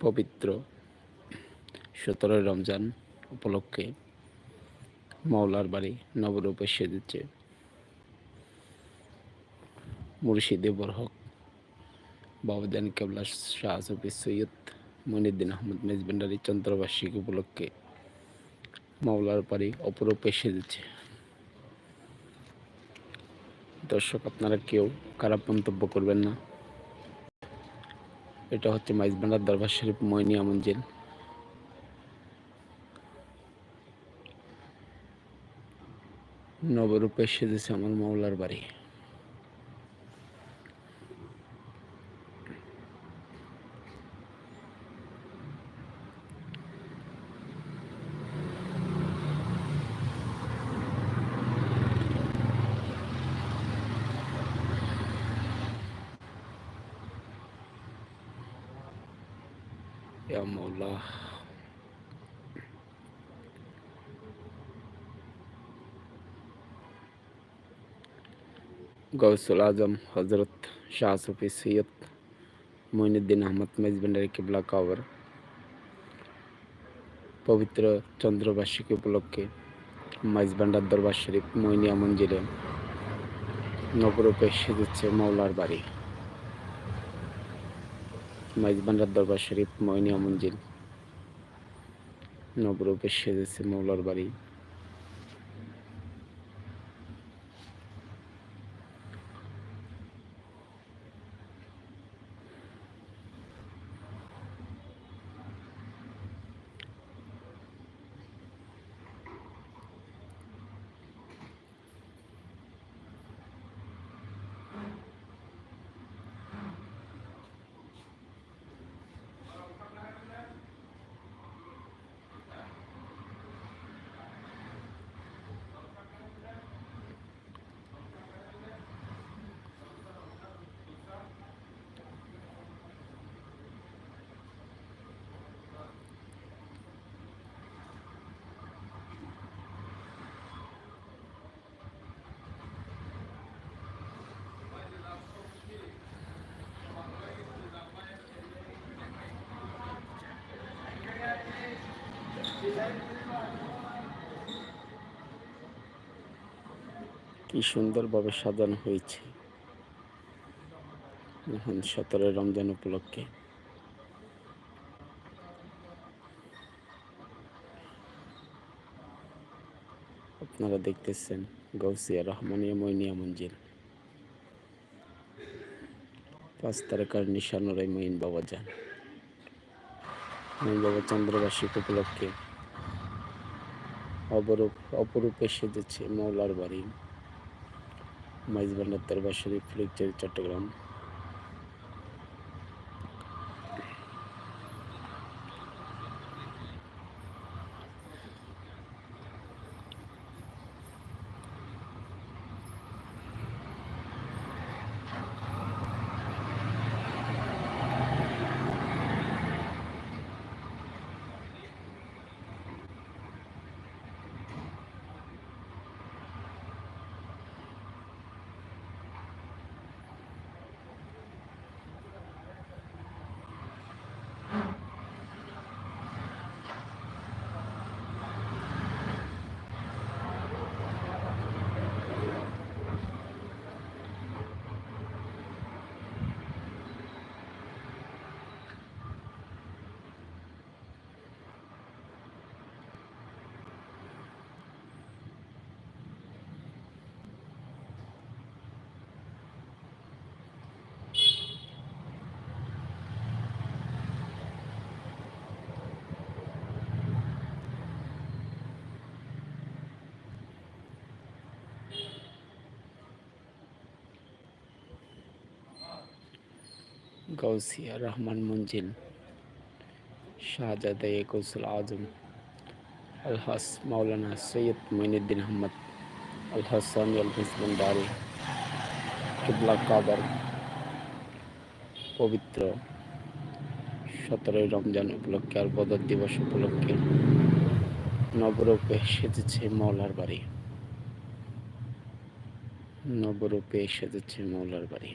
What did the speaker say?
পবিত্র সতেরোই রমজান উপলক্ষে মাওলার বাড়ি নবরূপে সেজেছে মুর্শিদে বরহক বাবুদান কেবলা শাহ সৈয়দ মনিউদ্দিন আহমদ মেজবেন্ডারি চন্দ্রবার্ষিকী উপলক্ষে মাওলার বাড়ি অপরূপে সেজেছে। দর্শক, আপনারা কেউ খারাপ মন্তব্য করবেন না। এটা হচ্ছে মাইজবান্ডার দরবার শরীফ ময়নিয়া মঞ্জিল নবরূপে সেজেছে আমার মাওলার বাড়ি। Ya Maulah গৌসুল আজম হজরত শাহ সুফি সৈয়দ মঈনুদ্দিন আহমদ মেজবেন্ডারি কিবলা কাওয়ার পবিত্র চন্দ্রবার্ষিকী উপলক্ষে মাইজবান্ডার দরবার শরীফ মইনিয়া মঞ্জিলে নবরূপে সেজেছে মৌলার বাড়ি। মাইজবান্ডার দরবার শরীফ ময়নিয়া মঞ্জিল নবরূপে সেজেছে মৌলার বাড়ি। কি সুন্দরভাবে সাজানো হয়েছে। এখন সতেরোই রমজান উপলক্ষে। আপনারা দেখতেছেন গৌসিয়া রহমানিয়া মইনিয়া মঞ্জিল। পাঁচ তারকার নিশানুরাই মঈন বাবা যান। মঈন বাবা চন্দ্রবার্ষিক উপলক্ষে অপরূপ অপরূপে সেজেছে মৌলার বাড়ি। মাইজবান্ডার দরবার শরীফ ফ্লিকচারি চট্টগ্রাম। গৌসিয়া রহমান মঞ্জিল, শাহজাদা কৌসুল আজম, আলহাস মাওলানা সৈয়দ মঈনুদ্দিন আহমদ আল হাসান আল হিসবন্দারি কিবলা কাবার পবিত্র সতেরোই রমজান উপলক্ষে আর বদর দিবস উপলক্ষে নবরূপে সেজেছে মৌলার বাড়ি। নবরূপে সেজেছে মৌলার বাড়ি।